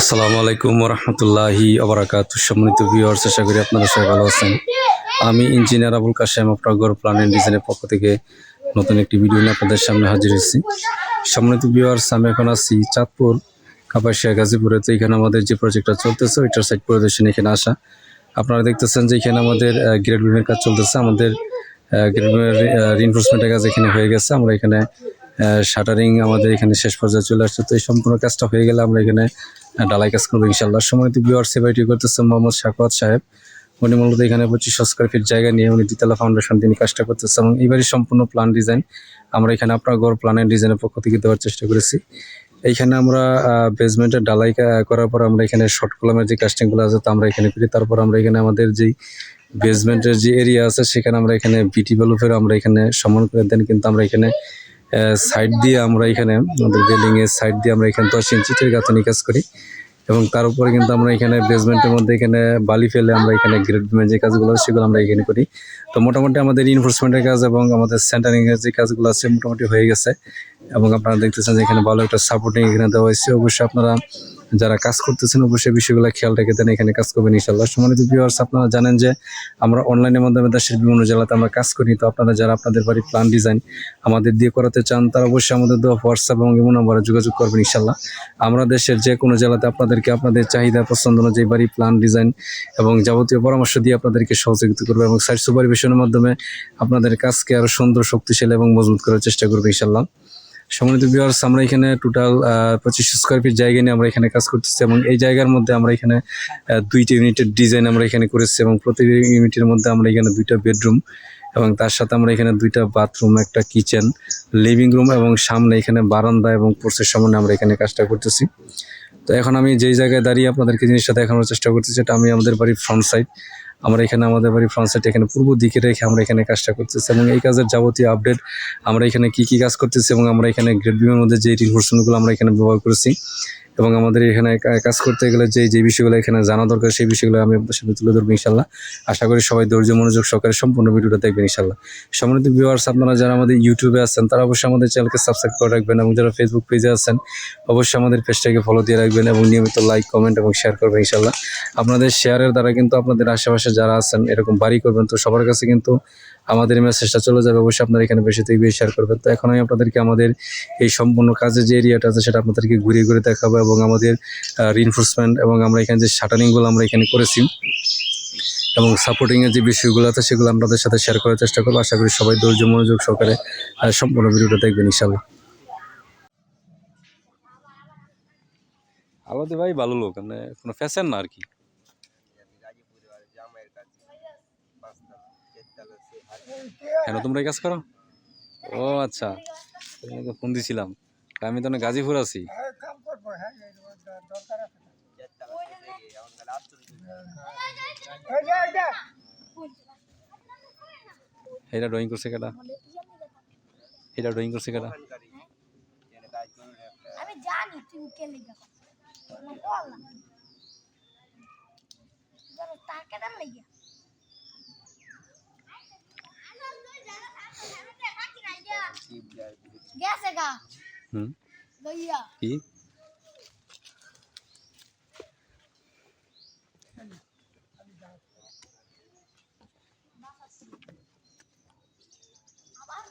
আসসালামু আলাইকুম রহমতুল্লাহি আবরাকাত সম্মানিত ভিউয়ার্স আশা করি আপনারা সবাই ভালো আছেন। আমি ইঞ্জিনিয়ার আবুল কাশেম, আপনার গড় প্ল্যান অ্যান্ড ডিজাইনের পক্ষ থেকে নতুন একটি ভিডিও নিয়ে আপনাদের সামনে হাজির হয়েছি। সম্মানিত ভিউয়ার্স আমি এখন আছি চাঁদপুর, কাপাসিয়া, গাজীপুরে। তো এখানে আমাদের যে প্রজেক্টটা চলতেছে ওইটার সাইড পরিদর্শন এখানে আসা। আপনারা দেখতেছেন যে এখানে আমাদের গ্রেড বিমের কাজ চলতেছে। আমাদের গ্রেড বিমের রিনফোর্সমেন্টের কাজ এখানে হয়ে গেছে। আমরা এখানে শাটারিং আমাদের এখানে শেষ পর্যায়ে চলে আসছে। তো এই সম্পূর্ণ কাজটা হয়ে গেলে আমরা এখানে ডালাই কাজ করব ইনশাল্লাহ সময়ত বিওয়ার সেবাইটি করতেছে মোহাম্মদ শাকওয়াত সাহেব। উনি মূলত এখানে পঁচিশ স্কোয়ার ফিট জায়গা নিয়ে উনি দ্বিতলা ফাউন্ডেশন তিনি কাজটা করতেছে এবং এইবারই সম্পূর্ণ প্ল্যান ডিজাইন আমরা এখানে আপনার গড় প্ল্যান অ্যান্ড ডিজাইনের পক্ষ থেকে দেওয়ার চেষ্টা করেছি। এইখানে আমরা বেসমেন্টের ডালাই করার পর আমরা এখানে শর্ট কলমের যে কাস্টিংগুলো আছে তা আমরা এখানে করি। তারপর আমরা এখানে আমাদের যেই বেসমেন্টের যে এরিয়া আছে সেখানে আমরা এখানে বিটি বেলুফের আমরা এখানে সমান করে দেন। কিন্তু আমরা এখানে সাইড দিয়ে আমরা এখানে, আমাদের এর সাইড দিয়ে আমরা এখানে দশ ইঞ্চিটের গাঁথনি কাজ করি। এবং তার উপরে কিন্তু আমরা এখানে বেসমেন্টের মধ্যে এখানে বালি ফেলে আমরা এখানে গ্রেড যে কাজগুলো সেগুলো আমরা এখানে করি। তো মোটামুটি আমাদের ইনফোর্সমেন্টের কাজ এবং আমাদের সেন্টারিং এর যে কাজগুলো আছে মোটামুটি হয়ে গেছে। এবং আপনারা দেখতেছেন যে এখানে ভালো একটা সাপোর্টিং এখানে দেওয়া হয়েছে। অবশ্যই আপনারা যারা কাজ করতেছেন অবশ্যই বিষয়গুলো খেয়াল রেখে দেন, এখানে কাজ করবেন ইনশাল্লাহ সম্মানিত ভিউয়ার্স আপনারা জানেন যে আমরা অনলাইনের মাধ্যমে দেশের বিভিন্ন জেলাতে আমরা কাজ করি। তো আপনারা যারা আপনাদের বাড়ির প্ল্যান ডিজাইন আমাদের দিয়ে করাতে চান, তারা অবশ্যই আমাদের দেওয়া হোয়াটসঅ্যাপ এবং ইমো নাম্বারে যোগাযোগ করবেন ইনশাল্লাহ আমরা দেশের যে কোনো জেলাতে আপনাদেরকে আপনাদের চাহিদা পছন্দ অনুযায়ী বাড়ি প্ল্যান ডিজাইন এবং যাবতীয় পরামর্শ দিয়ে আপনাদেরকে সহযোগিতা করব এবং সাইট সুপারভিশনের মাধ্যমে আপনাদের কাজকে আরও সুন্দর, শক্তিশালী এবং মজবুত করার চেষ্টা করব ইনশাল্লাহ সম্মানিত ভিউয়ার্স আমরা এখানে টোটাল পঁচিশ স্কোয়ার ফিট জায়গা নিয়ে আমরা এখানে কাজ করতেছি এবং এই জায়গার মধ্যে আমরা এখানে দুইটা ইউনিটের ডিজাইন আমরা এখানে করেছি এবং প্রতি ইউনিটের মধ্যে আমরা এখানে দুইটা বেডরুম এবং তার সাথে আমরা এখানে দুইটা বাথরুম একটা কিচেন লিভিং রুম এবং সামনে এখানে বারান্দা এবং পোর্সের সামনে আমরা এখানে কাজটা করতেছি। তো এখন আমি যেই জায়গায় দাঁড়িয়ে আপনাদেরকে জিনিসটা দেখানোর চেষ্টা করতেছি এটা আমি আমাদের বাড়ির ফ্রন্ট সাইড আমরা এখানে আমাদের বাড়ি ফ্রান্সের এখানে পূর্ব দিকে রেখে আমরা এখানে কাজটা করতেছি এবং এই কাজের যাবতীয় আপডেট আমরা এখানে কি কি কাজ করতেছি এবং আমরা এখানে গ্রেড বিমের মধ্যে যে রিনফোর্সমেন্টগুলো আমরা এখানে ব্যবহার করেছি। এবং আমাদের এখানে কাজ করতে গেলে যে যে বিষয়গুলো এখানে জানা দরকার, সেই বিষয়গুলো আমি আপনাদের সাথে তুলে ধরবো ইনশাল্লাহ। আশা করি সবাই ধৈর্য, মনোযোগ সহকারে সম্পূর্ণ ভিডিওটা দেখবেন ইনশাল্লাহ। সম্মানিত ভিউয়ার্স আপনারা যারা আমাদের ইউটিউবে আছেন, তারা অবশ্যই আমাদের চ্যানেলকে সাবস্ক্রাইব করে রাখবেন এবং যারা ফেসবুক পেজে আছেন, অবশ্যই আমাদের পেজটাকে ফলো দিয়ে রাখবেন এবং নিয়মিত লাইক কমেন্ট এবং শেয়ার করবেন ইনশাল্লাহ। আপনাদের শেয়ারের দ্বারা কিন্তু আপনাদের আশেপাশে যারা আছেন, এরকম বাড়ি করবেন, তো সবার কাছে কিন্তু আমাদের মেসেজটা চলে যাবে, অবশ্যই আপনারা এখানে বেশি থেকে বেশি শেয়ার করবেন। তো এখন আমি আপনাদেরকে আমাদের এই সম্পূর্ণ কাজের যে এরিয়াটা আছে, সেটা আপনাদেরকে ঘুরিয়ে ঘুরে দেখাবো এবং আমাদের রিনফোর্সমেন্ট এবং আমরা এখানে যে শাটারিংগুলো আমরা এখানে করেছি এবং সাপোর্টিংয়ের যে বিষয়গুলো আছে, সেগুলো আপনাদের সাথে শেয়ার করার চেষ্টা করব। আশা করি সবাই ধৈর্য, মনোযোগ সহকারে সম্পূর্ণ ভিডিওটা দেখবেন ইনশাল্লাহ আলাদা ভাই ভালো লোক মানে কোনো ফ্যাশন না আর কি। কেন তোমরা এই কাজ করো? ও আচ্ছা। তোমাকে ফোন দিছিলাম। আমি তো গাজীপুর আছি। এটা ড্রয়িং করছে কেটা এটা ড্রয়িং করছে কেটা জানি তুই কে গেছেগা হুম লইয়া কি আবার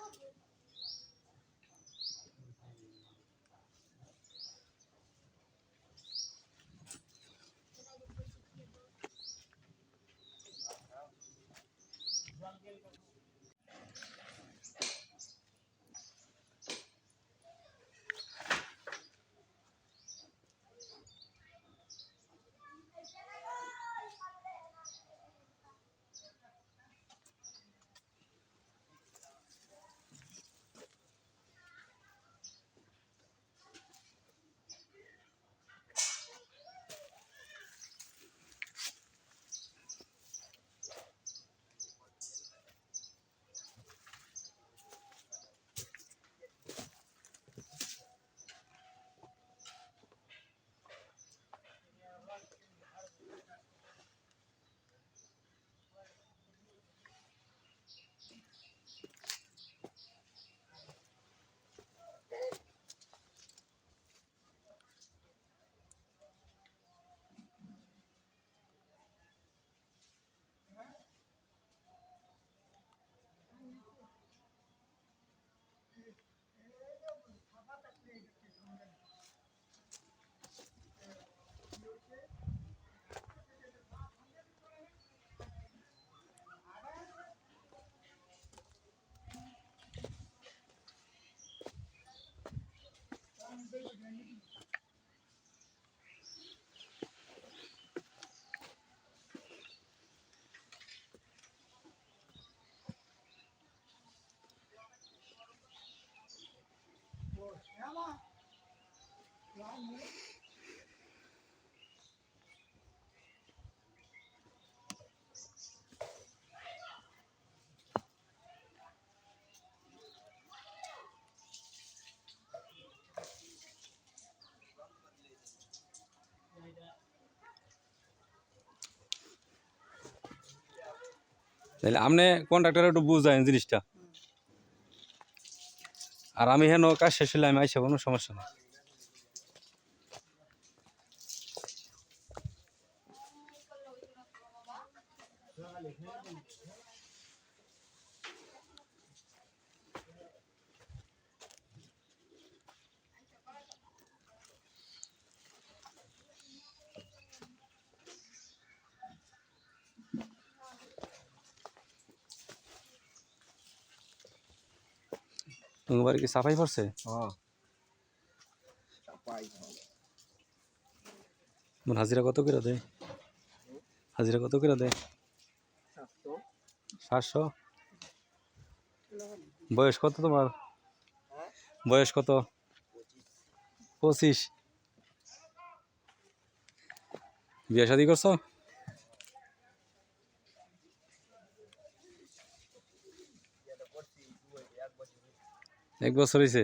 তাহলে আপনি কন্ট্রাক্টর একটু বুঝায়েন জিনিসটা। আর আমি হেন কাজ শেষ হলে আমি আইসা কোনো সমস্যা নেই। তোমার বাড়ি কি সাফাই করছে? হ্যাঁ। হাজিরা কত করে দেয়? হাজিরা কত করে দেয়? সাতশো। বয়স কত তোমার? বয়স কত? পঁচিশ। বিয়ে শাদি করছ? এক বছর হয়েছে